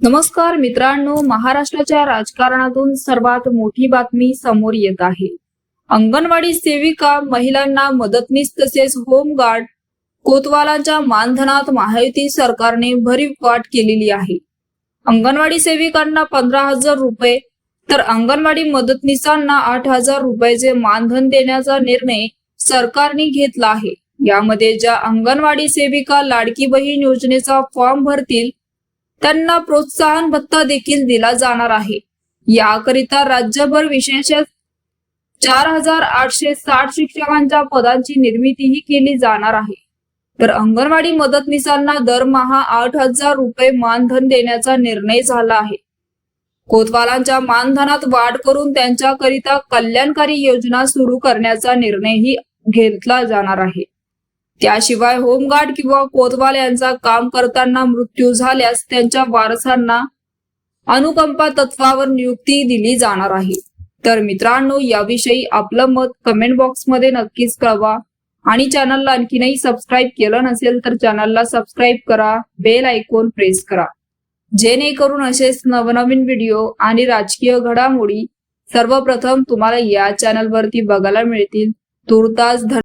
नमस्कार मित्रांनो महाराष्ट्राच्या राजकारणातून सर्वात मोठी बातमी समोर येत आहे. अंगणवाडी सेविका महिलांना मदतनीस तसेच होमगार्ड कोतवालांच्या मानधनात महायुती सरकारने भरीव वाट केलेली आहे. अंगणवाडी सेविकांना पंधरा हजार रुपये तर अंगणवाडी मदतनीसांना आठ हजार रुपयाचे मानधन देण्याचा निर्णय सरकारने घेतला आहे. यामध्ये ज्या अंगणवाडी सेविका लाडकी बहीण योजनेचा फॉर्म भरतील त्यांना प्रोत्साहन भत्ता देखील दिला जाणार आहे. याकरिता राज्यभर विशेष चार हजार आठशे साठ शिक्षकांच्या पदांची निर्मितीही केली जाणार आहे. तर अंगणवाडी मदतनीसांना दरमहा आठ हजार रुपये मानधन देण्याचा निर्णय झाला आहे. कोतवालांच्या मानधनात वाढ करून त्यांच्याकरिता कल्याणकारी योजना सुरू करण्याचा निर्णयही घेतला जाणार आहे. त्याशिवाय होमगार्ड किंवा कोतवाल यांचा काम करताना मृत्यू झाल्यास त्यांच्या वारसांना अनुकंपा तत्वावर नियुक्ती दिली जाणार आहे. तर मित्रांनो याविषयी आपलं मत कमेंट बॉक्समध्ये नक्कीच कळवा. आणि चॅनलला आणखीनही सबस्क्राईब केलं नसेल तर चॅनलला सबस्क्राईब करा बेल आयकॉन प्रेस करा. जेणेकरून असेच नवनवीन व्हिडिओ आणि राजकीय घडामोडी सर्वप्रथम तुम्हाला या चॅनलवरती बघायला मिळतील. तुर्तास धन्यवाद